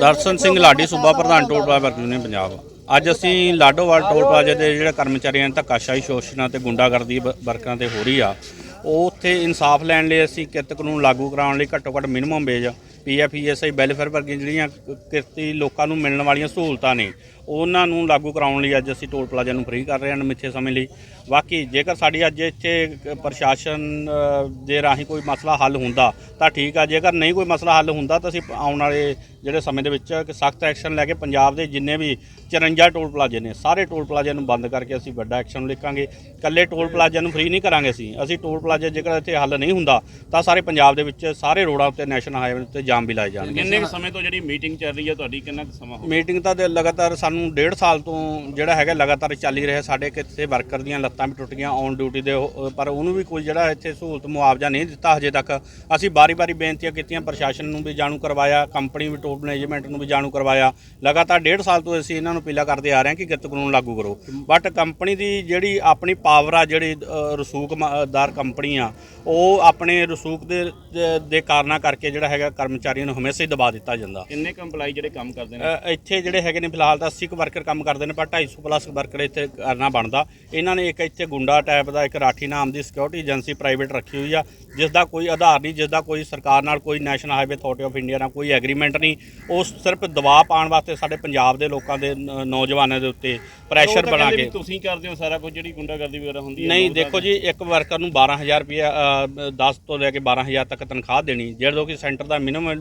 ਦਰਸ਼ਨ ਸਿੰਘ ਲਾਡੀ ਸੂਬਾ ਪ੍ਰਧਾਨ toll plaza worker union Punjab. ਅੱਜ ਅਸੀਂ ਲਾਡੋਵਾਲ ਟੋਲ ਪਲਾਜ਼ਾ ਦੇ ਜਿਹੜਾ ਕਰਮਚਾਰੀਆਂ ਨੇ ਧੱਕਾਸ਼ਾਹੀ ਸ਼ੋਸ਼ਨਾਂ ਤੇ ਗੁੰਡਾਗਰਦੀ ਵਰਕਰਾਂ ਤੇ ਹੋ ਰਹੀ ਆ, ਉਹ ਉੱਥੇ ਇਨਸਾਫ ਲੈਣ ਲਈ ਅਸੀਂ ਕਿਰਤ ਕਾਨੂੰਨ ਲਾਗੂ ਕਰਾਉਣ ਲਈ ਘੱਟੋ ਘੱਟ ਮਿਨੀਮਮ ਵੇਜ ਪੀਐਫਈਐਸਆਈ ਵੈਲਫੇਅਰ ਵਰਗੀਆਂ ਜਿਹੜੀਆਂ ਕਿਰਤੀ ਲੋਕਾਂ ਨੂੰ ਮਿਲਣ ਵਾਲੀਆਂ ਸਹੂਲਤਾਂ ਨੇ, ਉਹਨਾਂ ਨੂੰ ਲਾਗੂ ਕਰਾਉਣ ਲਈ ਅੱਜ ਅਸੀਂ ਟੋਲ ਪਲਾਜ਼ਾ ਨੂੰ ਫ੍ਰੀ ਕਰ ਰਹੇ ਹਾਂ ਮਿੱਥੇ ਸਮੇਂ ਲਈ। ਬਾਕੀ ਜੇਕਰ ਸਾਡੀ ਅੱਜ ਇੱਥੇ ਪ੍ਰਸ਼ਾਸਨ ਦੇ ਰਾਹੀਂ ਕੋਈ ਮਸਲਾ ਹੱਲ ਹੁੰਦਾ, ਤਾਂ ਠੀਕ ਆ, ਜੇਕਰ ਨਹੀਂ ਕੋਈ ਮਸਲਾ ਹੱਲ ਹੁੰਦਾ ਤਾਂ ਅਸੀਂ ਆਉਣ ਵਾਲੇ ਜਿਹੜੇ ਸਮੇਂ ਦੇ ਵਿੱਚ ਸਖਤ ਐਕਸ਼ਨ ਲੈ ਕੇ ਪੰਜਾਬ ਦੇ ਜਿੰਨੇ ਵੀ 54 ਟੋਲ ਪਲਾਜ਼ੇ ਨੇ, ਸਾਰੇ ਟੋਲ ਪਲਾਜ਼ਿਆਂ ਨੂੰ ਬੰਦ ਕਰਕੇ ਅਸੀਂ ਵੱਡਾ ਐਕਸ਼ਨ ਲਿਖਾਂਗੇ। ਇਕੱਲੇ ਟੋਲ ਪਲਾਜ਼ਿਆਂ ਨੂੰ ਫ੍ਰੀ ਨਹੀਂ ਕਰਾਂਗੇ ਅਸੀਂ। ਅਸੀਂ ਟੋਲ ਪਲਾਜ਼ੇ ਜੇਕਰ ਇੱਥੇ ਹੱਲ ਨਹੀਂ ਹੁੰਦਾ, ਤਾਂ ਸਾਰੇ ਪੰਜਾਬ ਦੇ ਵਿੱਚ ਸਾਰੇ ਰੋਡਾਂ ਉੱਤੇ ਨੈਸ਼ਨਲ ਹਾਈਵੇ ਉੱਤੇ ਜਾਮ ਵੀ ਲਾਏ ਜਾਣਗੇ। ਕਿੰਨੇ ਕੁ ਸਮੇਂ ਤੋਂ ਜਿਹੜੀ ਮੀਟਿੰਗ ਚੱਲ ਰਹੀ ਹੈ ਤੁਹਾਡੀ ਕਿੰਨਾ ਕੁ ਸਮਾਂ ਹੋ ਮੀਟਿੰਗ ਤਾਂ ਦੇ ਲਗਾਤਾਰ ਸਾਨੂੰ ਡੇਢ ਸਾਲ ਤੋਂ ਜਿਹੜਾ ਹੈਗਾ ਲਗਾਤਾਰ ਚੱਲ ਹੀ ਰਿਹਾ। ਸਾਡੇ ਕਿਤੇ ਵਰਕਰ ਦੀਆਂ ਲੱਤਾਂ ਵੀ ਟੁੱਟ ਗਈਆਂ ਔਨ ਡਿਊਟੀ ਦੇ ਉਹ- ਪਰ ਉਹਨੂੰ ਵੀ ਕੋਈ ਜਿਹੜਾ ਇੱਥੇ ਸਹੂਲਤ ਮੁਆਵਜ਼ਾ ਨਹੀਂ ਦਿੱਤਾ ਹਜੇ ਤੱਕ। ਅਸੀਂ ਬਾਰੀ-ਬਾਰੀ ਬੇਨਤੀਆਂ ਕੀਤੀਆਂ ਪ੍ਰਸ਼ਾਸਨ ਨੂੰ ਵੀ ਜਾਣੂ ਕਰਵਾਇਆ ਕੰਪਨੀ ਵੀ ਟੋਲ ਮੈਨੇਜਮੈਂਟ ਨੂੰ ਵੀ ਜਾਣੂ ਕਰਵਾਇਆ। ਲਗਾਤਾਰ ਡੇਢ ਸਾਲ ਤੋਂ ਅਸੀਂ ਇਹਨਾਂ ਨੂੰ ਅਪੀਲਾਂ ਕਰਦੇ ਆ ਰਹੇ ਹਾਂ ਕਿ ਕਿਰਤ ਕਾਨੂੰਨ ਲਾਗੂ ਕਰੋ। ਬਟ ਕੰਪਨੀ ਦੀ ਜਿਹੜੀ ਆਪਣੀ ਪਾਵਰ ਆ ਜਿਹੜੀ ਅ, ਰਸੂਖਦਾਰ ਕੰਪਨੀ ਆ ਉਹ ਆਪਣੇ ਰਸੂਖ ਦੇ ਦੇ- ਦੇ ਕਾਰਨਾਂ ਕਰਕੇ ਜਿਹੜਾ ਹੈਗਾ ਕਰਮਚਾਰੀਆਂ ਨੂੰ ਹਮੇਸ਼ਾ ਹੀ ਦਬਾ ਦਿੱਤਾ ਜਾਂਦਾ। ਕਿੰਨੇ ਕੁ EMPLOYE ਜਿਹੜੇ ਕੰਮ ਕਰਦੇ ਨੇ? ਅ, ਇੱਥੇ ਜਿਹੜੇ ਹੈਗੇ ਨੇ ਫਿਲਹਾਲ ਤਾਂ 80 ਕੁ ਵਰਕਰ ਕੰਮ ਕਰਦੇ ਨੇ ਪਰ 250 ਪਲੱਸ ਵਰਕਰ ਇੱਥੇ ਕਰਨਾ ਬਣਦਾ। ਇਹਨਾਂ ਨੇ ਇੱਕ ਇੱਥੇ ਗੁੰਡਾ ਟਾਈਪ ਦਾ ਇੱਕ ਰਾਠੀ ਨਾਮ ਦੀ ਸਿਕਿਉਰਿਟੀ ਏਜੰਸੀ ਪ੍ਰਾਈਵੇਟ ਰੱਖੀ ਹੋਈ ਆ ਜਿਸ ਦਾ ਕੋਈ ਆਧਾਰ ਨਹੀਂ ਜਿਸ ਦਾ ਕੋਈ ਸਰਕਾਰ ਨਾਲ ਕੋਈ National Highway Authority of India ਨਾਲ ਕੋਈ ਐਗਰੀਮੈਂਟ ਨਹੀਂ। ਉਹ ਸਿਰਫ ਦਬਾਅ ਪਾਉਣ ਵਾਸਤੇ ਸਾਡੇ ਪੰਜਾਬ ਦੇ ਲੋਕਾਂ ਦੇ ਨ- ਨੌਜਵਾਨਾਂ ਦੇ ਉੱਤੇ ਪ੍ਰੈਸ਼ਰ ਬਣਾ ਕੇ ਤੁਸੀਂ ਕਰਦੇ ਹੋ ਸਾਰਾ ਕੁਝ ਜਿਹੜੀ ਗੁੰਡਾਗਰਦੀ ਵਗੈਰਾ ਹੁੰਦੀ ਹੈ ਨਹੀਂ ਦੇਖੋ ਜੀ ਇੱਕ ਵਰਕਰ ਨੂੰ 12000 ਰੁਪਇਆ 10 ਤੋਂ ਲੈ ਕੇ 12000 ਤੱਕ ਤਨਖਾਹ ਦੇਣੀ ਜਦੋਂ ਕਿ ਸੈਂਟਰ ਦਾ ਮਿਨੀਮਮ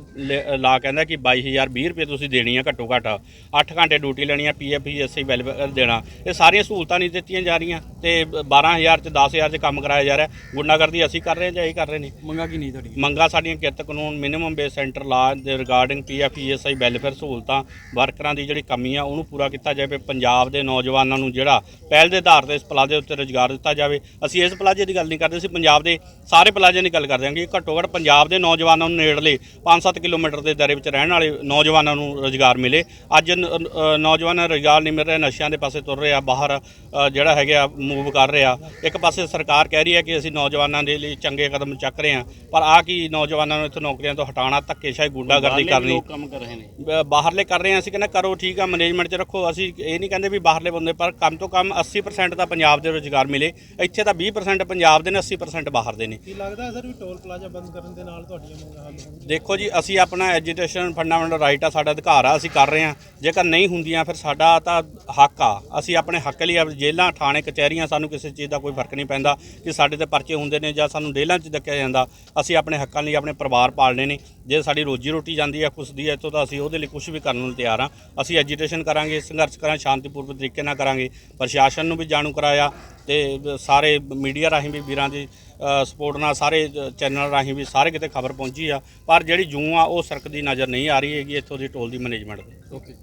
ਲਾ ਕਹਿੰਦਾ ਕਿ 22000 20 ਰੁਪਏ ਤੁਸੀਂ ਦੇਣੀ ਆ ਘੱਟੋ ਘੱਟ। 8 ਘੰਟੇ ਡਿਊਟੀ ਲੈਣੀ ਆ ਪੀਐਫ ਐਸਆਈ ਵੈਲਫੇਅਰ ਦੇਣਾ। ਇਹ ਸਾਰੀਆਂ ਸਹੂਲਤਾਂ ਨਹੀਂ ਦਿੱਤੀਆਂ ਜਾ ਰਹੀਆਂ ਤੇ 12000 ਤੇ 10000 ਚ ਕੰਮ ਕਰਾਇਆ ਜਾ ਰਿਹਾ। ਗੁੰਡਾਗਰਦੀ ਅਸੀਂ ਕਰ ਰਹੇ ਜਾਂ ਇਹ ਕਰ ਰਹੇ ਨੇ ਮੰਗਾ ਕੀ ਨਹੀਂ ਤੁਹਾਡੀ ਮੰਗਾਂ ਸਾਡੀਆਂ ਕਿਰਤ ਕਾਨੂੰਨ ਮਿਨੀਮਮ ਬੇਸ ਸੈਂਟਰ ਲਾ ਦੇ ਰਿਗਾਰਡਿੰਗ ਪੀਐਫਈਐਸਆਈ ਵੈਲਫੇਅਰ ਸਹੂਲਤਾਂ ਵਰਕਰਾਂ ਦੀ ਜਿਹੜੀ ਕਮੀ ਆ ਉਹਨੂੰ ਪੂਰਾ ਕੀਤਾ ਜਾਵੇ। ਪੰਜਾਬ ਦੇ ਨੌਜਵਾਨਾਂ ਨੂੰ ਜਿਹੜਾ ਪਹਿਲ ਦੇ ਆਧਾਰ ਤੇ ਇਸ ਪਲਾਜ਼ੇ ਉੱਤੇ ਰੁਜ਼ਗਾਰ ਦਿੱਤਾ ਜਾਵੇ। ਅਸੀਂ ਇਸ ਪਲਾਜ਼ੇ ਦੀ ਗੱਲ ਨਹੀਂ ਕਰਦੇ ਅਸੀਂ ਪੰਜਾਬ ਦੇ ਸਾਰੇ ਪਲਾਜ਼ੇ ਦੀ ਗੱਲ ਕਰਦੇ ਹਾਂ ਕਿ ਘੱਟੋ ਘੱਟ ਪੰਜਾਬ ਦੇ ਨੌਜਵਾਨਾਂ ਨੂੰ ਨੇੜਲੇ 5-7 ਕਿਲੋਮੀਟਰ ਦੇ ਦਾਇਰੇ ਵਿੱਚ ਰਹਿਣ ਵਾਲੇ ਨੌਜਵਾਨਾਂ ਨੂੰ ਰੁਜ਼ਗਾਰ ਮਿਲੇ। ਅੱਜ ਨੌਜਵਾਨਾਂ ਨੂੰ ਰੁਜ਼ਗਾਰ ਨਹੀਂ ਮਿਲ ਰਿਹਾ ਨਸ਼ਿਆਂ ਦੇ ਪਾਸੇ ਤੁਰ ਰਿਹਾ ਬਾਹਰ ਜਿਹੜਾ ਹੈਗਾ ਮੂਵ ਕਰ ਰਿਹਾ ਇੱਕ ਪਾਸੇ ਸਰਕਾਰ ਕਹਿ ਰਹੀ ਹੈ ਕਿ ਅਸੀਂ ਨੌਜਵਾਨਾਂ ਦੇ ਲਈ ਚੰਗੇ ਕਦਮ ਚੱਕ ਰਹੇ ਹਾਂ ਪਰ ਆ ਕੀ ਨੌਜਵਾਨਾਂ ਨੂੰ ਇੱਥੋਂ ਨੌਕਰੀਆਂ ਤੋਂ ਹਟਾਉਣਾ ਧੱਕੇਸ਼ਾਹੀ ਗੁੰਡਾਗਰਦੀ ਕਰਨੀ। ਲੋਕ ਕੰਮ ਕਰ ਰਹੇ ਨੇ। ਬਾਹਰਲੇ ਕਰ ਰਹੇ ਹਾਂ ਅਸੀਂ ਕਹਿੰਦੇ ਕਰੋ ਠੀਕ ਆ ਮੈਨੇਜਮੈਂਟ 'ਚ ਰੱਖੋ। ਅਸੀਂ ਇਹ ਨਹੀਂ ਕਹਿੰਦੇ ਵੀ ਬਾਹਰਲੇ ਬੰਦੇ ਪਰ ਕਮ ਤੋਂ ਕਮ 80% ਤਾਂ ਪੰਜਾਬ ਦੇ ਰੁਜ਼ਗਾਰ ਮਿਲੇ। ਇੱਥੇ ਤਾਂ 20% ਪੰਜਾਬ ਦੇ ਨੇ 80% ਬਾਹਰ ਦੇ ਨੇ। ਕੀ ਲੱਗਦਾ ਸਰ ਵੀ ਟੋਲ ਪਲਾਜ਼ਾ ਬੰਦ ਕਰਨ ਦੇ ਨਾਲ ਤੁਹਾਡੀਆਂ ਮੰਗਾਂ ਹੱਲ ਹੋਣਗੀਆਂ? ਦੇਖੋ ਜੀ ਅਸੀਂ ਆਪਣਾ ਐਜੂਕੇਸ਼ਨ ਫੰਡਾਮੈਂਟਲ ਰਾਈਟ ਆ, ਸਾਡਾ ਅਧਿਕਾਰ ਆ, ਅਸੀਂ ਕਰ ਰਹੇ ਹਾਂ ਜੇਕਰ ਨਹੀਂ ਹੁੰਦੀਆਂ, ਫਿਰ ਸਾਡਾ ਤਾਂ ਹੱਕ ਆ। ਅਸੀਂ ਆਪਣੇ ਹੱਕ ਲਈ ਜੇਲ੍ਹਾਂ, ਥਾਣੇ, ਕਚਹਿਰੀਆਂ, ਸਾਨੂੰ ਕਿਸੇ ਚੀਜ਼ ਦਾ ਕੋਈ ਫ਼ਰਕ ਨਹੀਂ ਪੈਂਦਾ ਕਿ ਸਾਡੇ ਤੇ ਪਰਚੇ ਹੁੰਦੇ ਨੇ ਜਾਂ ਸਾਨੂੰ ਜੇਲ੍ਹਾਂ 'ਚ ਧੱਕਿਆ ਜਾਂਦਾ। ਅਸੀਂ ਆਪਣੇ ਹੱਕਾਂ ਲਈ ਆਪਣੇ ਪਰਿਵਾਰ ਪਾਲਣੇ ਨੇ। ਜੇ ਸਾਡੀ ਰੋਜੀ ਰੋਟੀ ਜਾਂਦੀ ਹੈ ਕੁਛ ਦੀ ਹੈ ਇੱਥੋਂ ਤਾਂ ਅਸੀਂ ਉਹਦੇ ਲਈ ਕੁਝ ਵੀ ਕਰਨ ਨੂੰ ਤਿਆਰ ਆ। ਅਸੀਂ ਐਜੀਟੇਸ਼ਨ ਕਰਾਂਗੇ, ਸੰਘਰਸ਼ ਕਰਾਂ ਸ਼ਾਂਤੀਪੂਰਵਕ ਤਰੀਕੇ ਨਾਲ ਕਰਾਂਗੇ। ਪ੍ਰਸ਼ਾਸਨ ਨੂੰ ਵੀ ਜਾਣੂ ਕਰਾਇਆ ਤੇ ਸਾਰੇ ਮੀਡੀਆ ਰਾਹੀਂ ਵੀ ਵੀਰਾਂ ਦੀ ਸਪੋਰਟ ਨਾਲ ਸਾਰੇ ਚੈਨਲ ਰਾਹੀਂ ਵੀ ਸਾਰੇ ਕਿਤੇ ਖਬਰ ਪਹੁੰਚੀ ਆ। ਪਰ ਜਿਹੜੀ ਜੂੰ ਆ, ਉਹ ਸਰਕਦੀ ਨਜ਼ਰ ਨਹੀਂ ਆ ਰਹੀ ਹੈਗੀ ਇੱਥੋਂ ਦੀ ਟੋਲ ਦੀ ਮੈਨੇਜਮੈਂਟ ਦੀ। ਓਕੇ